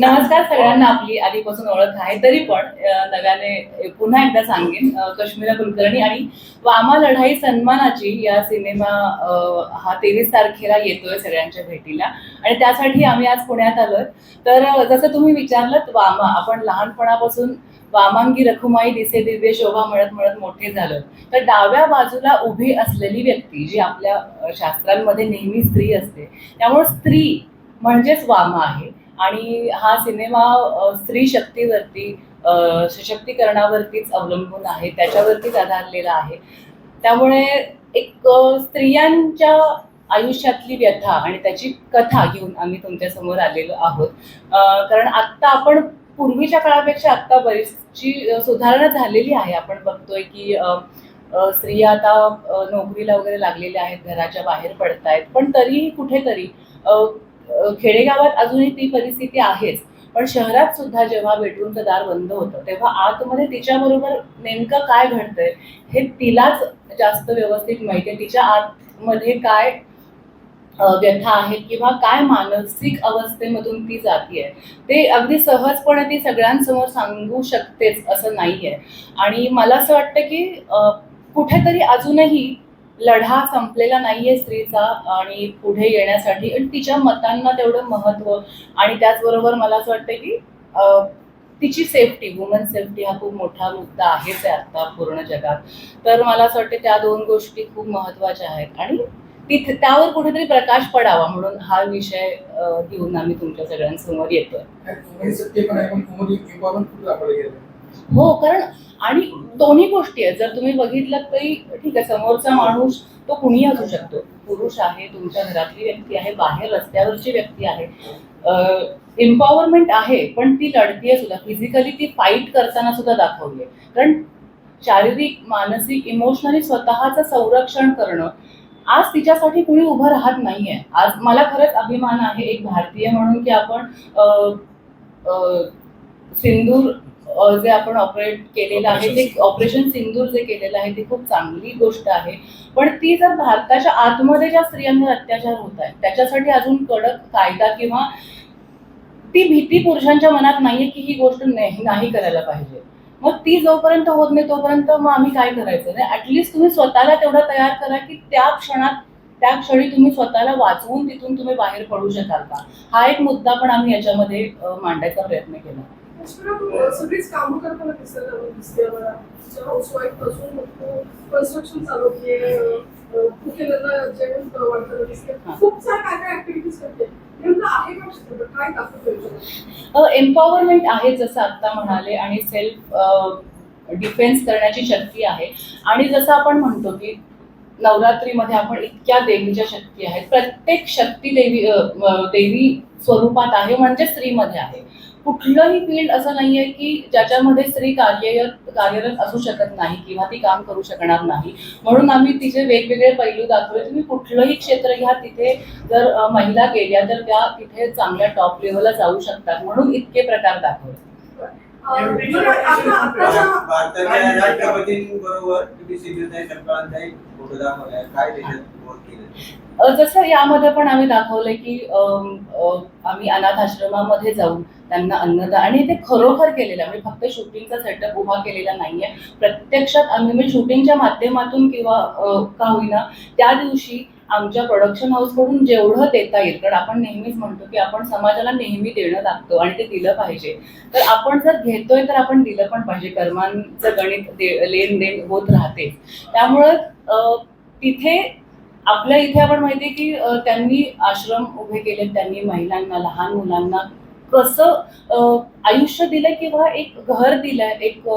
नमस्कार सगळ्यांना आपली आधीपासून ओळख आहे. तरी पण नव्याने पुन्हा एकदा सांगेन कश्मीरा कुलकर्णी आणि वामा लढाई सन्मानाची या सिनेमा हा तेवीस तारखेला येतोय सगळ्यांच्या भेटीला. आणि त्यासाठी आम्ही आज पुण्यात आलोय. तर जसं तुम्ही विचारलं वामा आपण लहानपणापासून वामांगी रखुमाई दिसे दिव्य शोभा म्हणत म्हणत मोठे झालो तर डाव्या बाजूला उभी असलेली व्यक्ती जी आपल्या शास्त्रांमध्ये नेहमी स्त्री असते त्यामुळे स्त्री म्हणजेच वामा आहे. आणि हा सिनेमा स्त्री शक्तीवरती सशक्तीकरणावरतीच अवलंबून आहे त्याच्यावरतीच आधारलेला आहे. त्यामुळे एक स्त्रियांच्या आयुष्यातली व्यथा आणि त्याची कथा घेऊन आम्ही तुमच्यासमोर आलेलो आहोत. कारण आत्ता आपण पूर्वीच्या काळापेक्षा आत्ता बरीचशी सुधारणा झालेली आहे. आपण बघतोय की स्त्रिया आता नोकरीला वगैरे लागलेल्या आहेत घराच्या बाहेर पडतायत. पण तरीही कुठेतरी खेडेगावात अजूनही ती परिस्थिती आहेच. पण शहरात सुद्धा जेव्हा बेडरूमचं दार बंद होतं तेव्हा आतमध्ये तिच्याबरोबर नेमकं काय घडतंय हे तिलाच जास्त व्यवस्थित माहिती आहे तिच्या आतमध्ये काय व्यथा आहेत किंवा काय मानसिक अवस्थेमधून ती जाते ते अगदी सहजपणे ती सगळ्यांसमोर सांगू शकतेच असं नाही आहे आणि मला असं वाटतं की कुठेतरी अजूनही लढा संपलेला नाहीये स्त्रीचा आणि पुढे येण्यासाठी. आणि तिच्या मतांना तेवढं महत्त्व आणि त्याचबरोबर मला असं वाटतं की तिची सेफ्टी वुमन सेफ्टी हा खूप मोठा मुद्दा आहेच आहे आता पूर्ण जगात. तर मला असं वाटतं त्या दोन गोष्टी खूप महत्त्वाच्या आहेत. आणि तिथे त्यावर कुठेतरी प्रकाश पडावा म्हणून हा विषय घेऊन आम्ही तुमच्या सगळ्यांसमोर येतोय. हो कारण आणि दोन्ही गोष्टी आहेत. जर तुम्ही बघितलं तरी ठीक आहे समोरचा माणूस तो कुणी असू शकतो. पुरुष आहे तुमच्या घरातली व्यक्ती आहे बाहेर रस्त्यावरची व्यक्ती आहे. एम्पॉवरमेंट आहे पण ती लढतीये सुद्धा. फिजिकली ती फाईट करताना सुद्धा दाखवली आहे कारण शारीरिक मानसिक इमोशनली स्वतःचं संरक्षण करणं आज तिच्यासाठी कुणी उभं राहत नाहीये. आज मला खरंच अभिमान आहे एक भारतीय म्हणून की आपण सिंधूर सिंदूर जे आपण ऑपरेट केलेलं आहे ते ऑपरेशन सिंदूर. जे केलेलं आहे ती खूप चांगली गोष्ट आहे. पण ती जर भारताच्या आतमध्ये ज्या स्त्रियांवर अत्याचार होत आहेत त्याच्यासाठी अजून कडक कायदा किंवा ती भीती पुरुषांच्या मनात नाहीये की ही गोष्ट नाही करायला पाहिजे. मग ती जोपर्यंत होत नाही तोपर्यंत मग आम्ही काय करायचं? नाही ऍटलिस्ट तुम्ही स्वतःला तेवढं तयार करा की त्या क्षणात त्या क्षणी तुम्ही स्वतःला वाचवून तिथून तुम्ही बाहेर पडू शकाल का? हा एक मुद्दा पण आम्ही याच्यामध्ये मांडायचा प्रयत्न केला. सगळीच कामं करताना दिसायला दिसते मला हाऊसवाईफपासून कन्स्ट्रक्शन चालवते कुकेला जेवण वाढताना दिसते. खूप साऱ्या काय काय ऍक्टिव्हिटीज करते. नेमकं आहे एम्पॉवरमेंट जसं आत्ता म्हणाले आणि सेल्फ डिफेन्स करण्याची शक्ती आहे. आणि जसं आपण म्हणतो की नवरात्रीमध्ये आपण इतक्या देवीच्या शक्ती आहेत. प्रत्येक शक्ती देवी देवी स्वरूपात आहे म्हणजे स्त्रीमध्ये आहे. कुठलंही फील्ड असं नाहीये की ज्याच्यामध्ये स्त्री कार्यरत कार्यरत असू शकत नाही किंवा ती काम करू शकणार नाही. म्हणून आम्ही तिचे वेगवेगळे पैलू दाखवले. तुम्ही कुठलंही क्षेत्र घ्या तिथे जर महिला गेल्या तर त्या तिथे चांगल्या टॉप लेवलला जाऊ शकतात. म्हणून इतके प्रकार दाखवले. भारताच्या राष्ट्रपतींबरोबर तुम्ही सिंधुताई फोटो दाखवलाय काय त्याच्यात जसं यामध्ये पण आम्ही दाखवलंय की आम्ही अनाथ आश्रमामध्ये जाऊन त्यांना अन्नदान आणि ते खरोखर केलेलं आहे. म्हणजे फक्त शूटिंगचा सेटअप उभा केलेला नाहीये. प्रत्यक्षात आम्ही म्हणजे शूटिंगच्या माध्यमातून किंवा का होईना त्या दिवशी आमच्या प्रोडक्शन हाऊसकडून जेवढं देता येईल कारण आपण नेहमीच म्हणतो की आपण समाजाला नेहमी देणं लागतो आणि ते दिलं पाहिजे. तर आपण जर घेतोय तर आपण दिलं पण पाहिजे. कर्मांचं गणित दे- लेन देन होत राहते. त्यामुळं तिथे आपल्या इथे आपण माहितीये की त्यांनी आश्रम उभे केले त्यांनी महिलांना लहान मुलांना कसं आयुष्य दिलंय किंवा एक घर दिलंय एक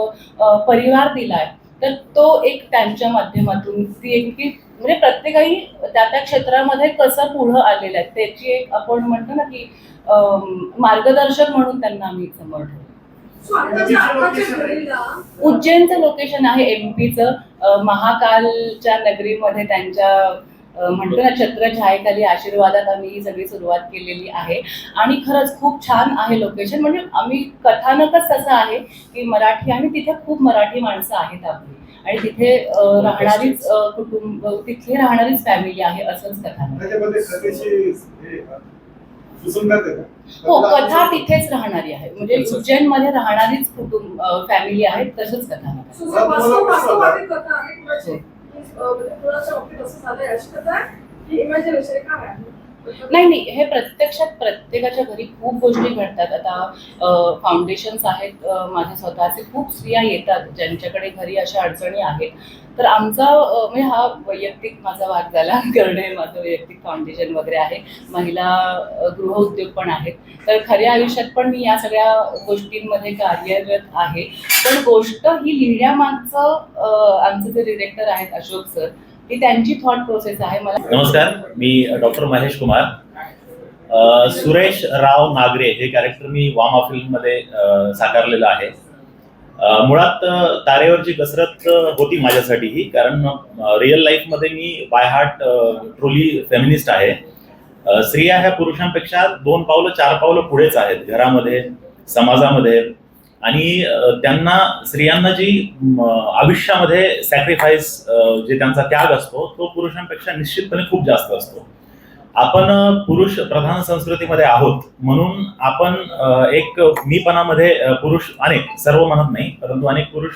परिवार दिलाय तर तो एक त्यांच्या माध्यमातून ती एक की म्हणजे प्रत्येकाही त्या त्या क्षेत्रामध्ये कसं पुढं आलेलं आहे त्याची एक आपण म्हणतो ना की मार्गदर्शक म्हणून त्यांना आम्ही समोर उज्जैनचं लोकेशन आहे एमपीचं महाकालच्या नगरीमध्ये त्यांच्या म्हणतो ना छत्र छायेखाली आशीर्वादात आम्ही ही सगळी सुरुवात केलेली आहे. आणि खरंच खूप छान आहे लोकेशन म्हणजे आम्ही कथानकच तसं आहे की मराठी आणि तिथे खूप मराठी माणसं आहेत आपली. आणि तिथे राहणारीच कुटुंब तिथली राहणारीच फॅमिली आहे असंच कथेची हे? हो कथा- कथा तिथेच राहणारी आहे. म्हणजे. उज्जैनमध्ये राहणारीच कुटुंब फॅमिली आहे तसंच कथा. नाही नाही हे प्रत्यक्षात प्रत्येकाच्या घरी खूप गोष्टी घडतात. आता फाउंडेशन्स आहेत माझे स्वतःचे खूप स्त्रिया येतात ज्यांच्याकडे घरी अशा अडचणी आहेत. तर आमचा म्हणजे हा वैयक्तिक माझा भाग झाला करणे माझं वैयक्तिक फाउंडेशन वगैरे आहे. महिला गृहउद्योग पण आहेत. तर खऱ्या आयुष्यात पण मी या सगळ्या गोष्टींमध्ये कार्यरत आहे. पण गोष्ट ही लिहिण्यामागचं आमचं आमचे जे डिरेक्टर आहेत अशोक सर ही त्यांची थॉट प्रोसेस आहे. मला नमस्कार मी डॉक्टर महेश कुमार. सुरेश राव नागरे हे कॅरेक्टर मी वामा फिल्ममध्ये अ, साकारलेलं आहे. मुळात तारेवरची कसरत होती माझ्यासाठी ही कारण रिअल लाईफमध्ये मी बाय हार्ट ट्रुली फेमिनिस्ट आहे. स्त्रिया ह्या पुरुषांपेक्षा दोन पावलं चार पावलं पुढेच आहेत. घरामध्ये समाजामध्ये आणि त्यांना स्त्रियांना जी आयुष्यामध्ये सॅक्रिफाईस जे त्यांचा त्याग असतो तो पुरुषांपेक्षा निश्चितपणे खूप जास्त असतो. आपण पुरुष प्रधान संस्कृतीमध्ये आहोत म्हणून आपण एक मीपणामध्ये पुरुष अनेक सर्व म्हणत नाही परंतु अनेक पुरुष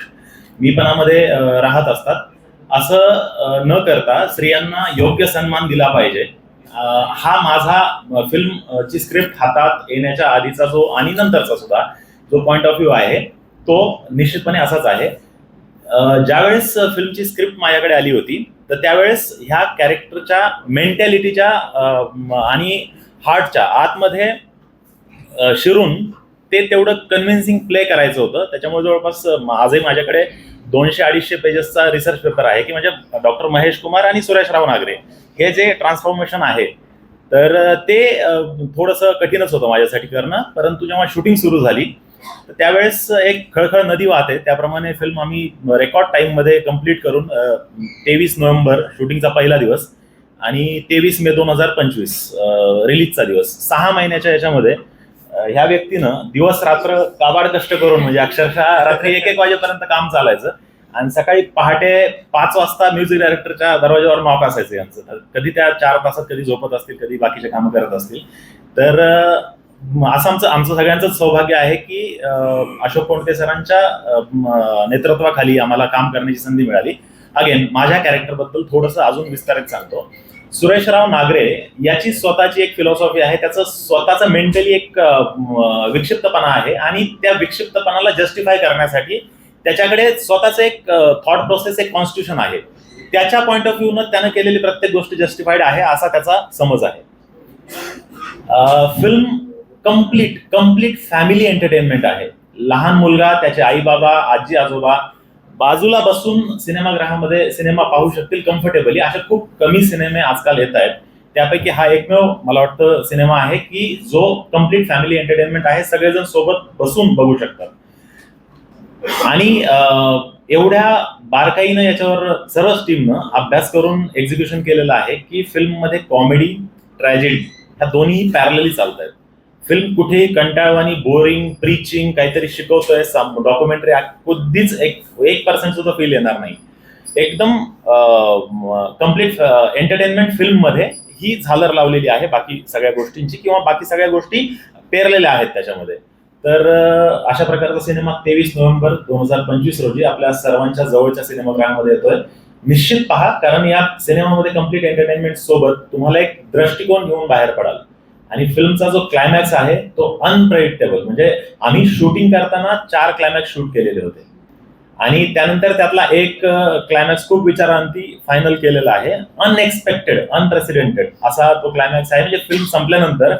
मीपणामध्ये राहत असतात. असं न करता स्त्रियांना योग्य सन्मान दिला पाहिजे. हा माझा फिल्म ची स्क्रिप्ट हातात येण्याच्या आधीचा जो आणि नंतरचा सुद्धा जो पॉईंट ऑफ व्ह्यू आहे तो निश्चितपणे असाच आहे. ज्यावेळेस फिल्मची स्क्रिप्ट माझ्याकडे आली होती तर त्यावेळेस ह्या कॅरेक्टरच्या मेंटॅलिटीच्या आणि हार्टच्या आतमध्ये शिरून ते तेवढं कन्व्हिन्सिंग प्ले करायचं होतं. त्याच्यामुळे जवळपास आजही माझ्याकडे दोनशे अडीचशे पेजेसचा रिसर्च पेपर आहे की म्हणजे डॉक्टर महेश कुमार आणि सुरेश राव नागरे. हे जे ट्रान्सफॉर्मेशन आहे तर ते थोडंसं कठीणच होतं माझ्यासाठी करणं परंतु जेव्हा शूटिंग सुरू झाली तर त्यावेळेस एक खळखळ नदी वाहते. त्याप्रमाणे फिल्म आम्ही रेकॉर्ड टाईममध्ये कंप्लीट करून तेवीस नोव्हेंबर शूटिंगचा पहिला दिवस आणि तेवीस मे दोन हजार पंचवीस रिलीजचा दिवस. सहा महिन्याच्या याच्यामध्ये ह्या व्यक्तीनं दिवस रात्र काबाड कष्ट करून म्हणजे अक्षरशः रात्री एक एक वाजेपर्यंत काम चालायचं आणि सकाळी पहाटे पाच वाजता म्युझिक डायरेक्टरच्या दरवाजावर नॉक असायचं यांचं. कधी त्या चार तासात कधी झोपत असतील कधी बाकीचे कामं करत असतील. तर असं आमचं आमचं सगळ्यांचंच सौभाग्य आहे की अशोक कोणते सरांच्या नेतृत्वाखाली आम्हाला काम करण्याची संधी मिळाली. अगेन माझ्या कॅरेक्टरबद्दल थोडंसं अजून विस्तारित सांगतो. सुरेशराव नागरे याची स्वतःची एक फिलॉसॉफी आहे. त्याचं स्वतःचं मेंटली एक विक्षिप्तपणा आहे आणि त्या विक्षिप्तपणाला जस्टिफाय करण्यासाठी त्याच्याकडे स्वतःचं एक थॉट प्रोसेस एक कॉन्स्टिट्यूशन आहे. त्याच्या पॉईंट ऑफ व्ह्यूनं त्यानं केलेली प्रत्येक गोष्ट जस्टिफाईड आहे असा त्याचा समज आहे. Film complete complete family entertainment आहे. लहान मुलगा त्याचे आई बाबा आजी आजोबा बाजूला बसून सिनेमागृहामध्ये सिनेमा पाहू शकतील कम्फर्टेबली अशा खूप कमी सिनेमे आजकाल येत आहेत. त्यापैकी हा एकमेव मला वाटतं सिनेमा आहे की जो कंप्लीट फॅमिली एंटरटेनमेंट आहे सगळेजण सोबत बसून बघू शकतात. आणि एवढ्या बारकाईनं याच्यावर सर्वच टीमनं अभ्यास करून एक्झिक्युशन केलेलं आहे की फिल्ममध्ये कॉमेडी ट्रॅजेडी ह्या दोन्ही पॅरलली चालत आहेत फिल्म कुठेही कंटाळवाणी बोरिंग प्रीचिंग काहीतरी शिकवतोय डॉक्युमेंटरी कधीच एक एक पर्सेंट सुद्धा फील येणार नाही. एकदम कंप्लीट एंटरटेनमेंट फिल्ममध्ये ही झालर लावलेली आहे बाकी सगळ्या गोष्टींची किंवा बाकी सगळ्या गोष्टी पेरलेल्या आहेत त्याच्यामध्ये. तर अशा प्रकारचा सिनेमा तेवीस नोव्हेंबर दोन हजार पंचवीस रोजी आपल्या सर्वांच्या जवळच्या सिनेमागृहामध्ये येतोय. निश्चित पहा कारण या सिनेमामध्ये कंप्लीट एंटरटेनमेंट सोबत तुम्हाला एक दृष्टिकोन घेऊन बाहेर पडाल. आणि फिल्मचा जो क्लायमॅक्स आहे तो अनप्रेडिक्टेबल म्हणजे आम्ही शूटिंग करताना चार क्लायमॅक्स शूट केलेले होते. आणि त्यानंतर त्यातला एक क्लायमॅक्स खूप विचारांती फायनल केलेला आहे. अनएक्सपेक्टेड अनप्रेसिडेंटेड असा तो क्लायमॅक्स आहे. म्हणजे फिल्म संपल्यानंतर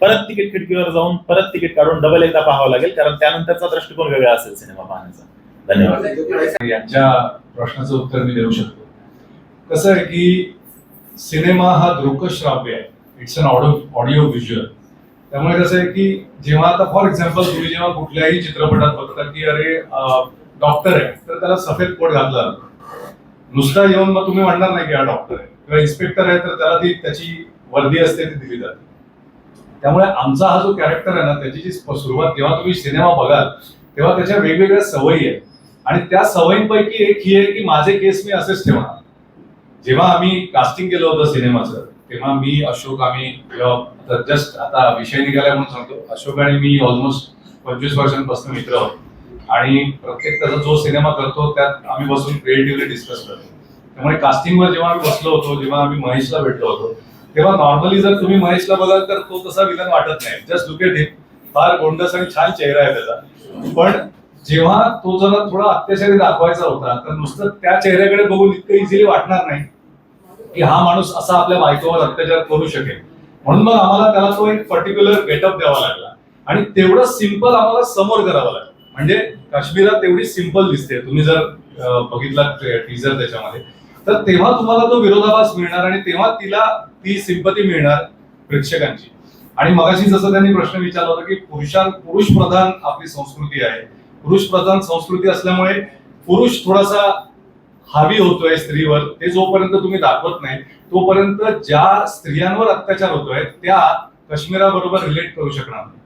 परत तिकीट खिडकीवर जाऊन परत तिकीट काढून डबल एकदा पाहावं लागेल. कारण त्यानंतरचा दृष्टिकोन वेगळा असेल सिनेमा पाहण्याचा. धन्यवाद. यांच्या प्रश्नाचं उत्तर मी देऊ शकतो. कसं आहे की सिनेमा हा दृकश्राव्य आहे. It's an audio audio visual त्यामुळे कसं आहे की जेव्हा आता फॉर एक्झाम्पल तुम्ही जेव्हा कुठल्याही चित्रपटात बघता की अरे डॉक्टर आहे तर त्याला सफेद कोट घातला. जातो नुसता येऊन मग तुम्ही म्हणणार नाही की हा डॉक्टर आहे. किंवा इन्स्पेक्टर आहे तर त्याला ती त्याची वर्दी असते ती दिली जाते. त्यामुळे आमचा हा जो कॅरेक्टर आहे ना त्याची जी सुरुवात जेव्हा तुम्ही सिनेमा बघाल तेव्हा त्याच्या वेगवेगळ्या सवयी आहेत. आणि त्या सवयींपैकी एक ही आहे की माझे केस मी असेच ठेवणार. जेव्हा आम्ही कास्टिंग केलं होतं सिनेमाचं तेव्हा मी अशोक आम्ही जस्ट आता विषय निघाला म्हणून सांगतो. अशोक आणि मी ऑलमोस्ट पंचवीस वर्षांपासून मित्र आहोत. आणि प्रत्येक त्याचा जो सिनेमा करतो त्यात आम्ही बसून क्रिएटिव्हली डिस्कस करतो. त्यामुळे कास्टिंगवर जेव्हा आम्ही बसलो होतो जेव्हा आम्ही महेशला भेटलो होतो तेव्हा नॉर्मली जर तुम्ही महेशला बघाल तर तो तसा विलन वाटत नाही. जस्ट लुकेट हिम फार गोंडस आणि छान चेहरा आहे त्याचा. पण जेव्हा तो जरा थोडा अत्याचारी दाखवायचा होता तर नुसतं त्या चेहऱ्याकडे बघून इतकं इझिली वाटणार नाही. की हा माणूस असा आपल्या बायकोवर अत्याचार करू शकेल. म्हणून मग आम्हाला त्याला तो एक पर्टिक्युलर गेटअप द्यावा लागला. आणि तेवढं सिंपल आम्हाला समोर करावं लागलं. म्हणजे काश्मीरात तेवढी सिंपल दिसते. तुम्ही जर बघितला टीजर त्याच्यामध्ये तर तेव्हा तुम्हाला तो विरोधाभास मिळणार आणि तेव्हा तिला ती सिंपती मिळणार प्रेक्षकांची. आणि मगाशी जसं त्यांनी प्रश्न विचारला होता की पुरुषां पुरुष प्रधान आपली संस्कृती आहे. पुरुष प्रधान संस्कृती असल्यामुळे पुरुष थोडासा हावी होतोय स्त्रीवर ते जोपर्यंत तुम्ही दाखवत नाही तोपर्यंत ज्या स्त्रियांवर अत्याचार होतोय त्या काश्मीराबरोबर रिलेट करू शकणार नाही.